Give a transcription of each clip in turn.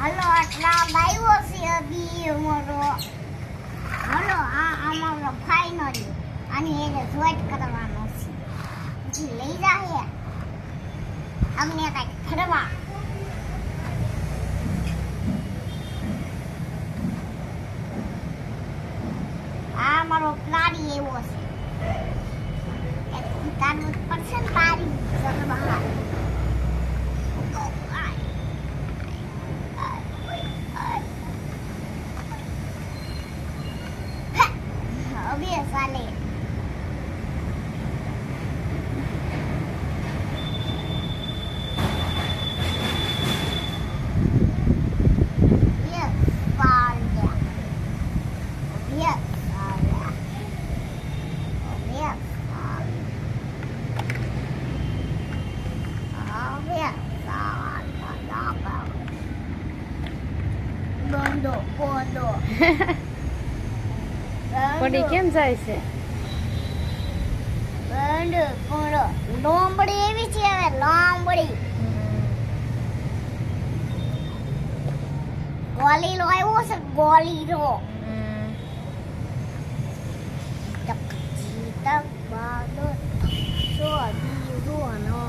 હાલો, આટલા બાયો છે અભી અમારો. હાલો, આ અમારો ફાઇનલ અને એને જોઈન્ટ કરવાનો છે. પછી લઈ જાય અમને કાંઈક ફરવા. આ મારો પ્લાડી એવો છે. જ પડશે ને તારી બહાર. valid. Yes, valid. ha. bodoh. પડી કેમ જાય છે? બોndo. એવી છે હવે લોમડી ગોલી લો આવ્યો છે ગોલી લો. ચીતક બાદો સો બીજો નો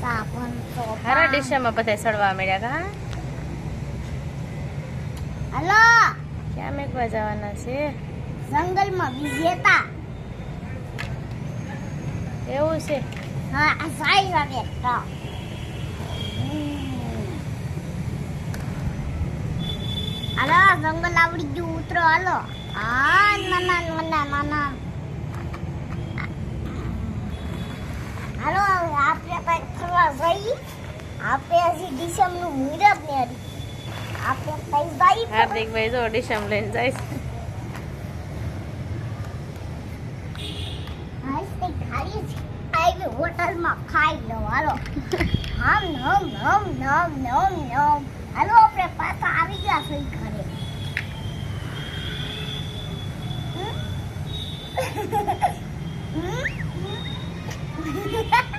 સાબન તો હારા ડિશામાં બધા સડવા મળ્યા હા? હલો. ક્યાં મેઘવા જવાના છે? જંગલમાં વિજેતા એવું છે. હા આ સાઈ વાગે તો હાલો જંગલ આવડી ગયું ઉતરો હાલો. હા નાના નાના નાના. હાલો આપણે કંઈક ફરવા જઈ આપણે હજી ડિસેમ્બરનું મુહૂર્ત ને આપણે કઈ જઈ હાર્દિકભાઈ જો ડિશામ લઈને જાય છે હસતે ખાલી છે આવી હોટલમાં ખાઈ લો, હાલો. હમ નમ નમ નમ નમ નમ. હાલો, આપણે પાછા આવી ગયા છે ઘરે. અમારું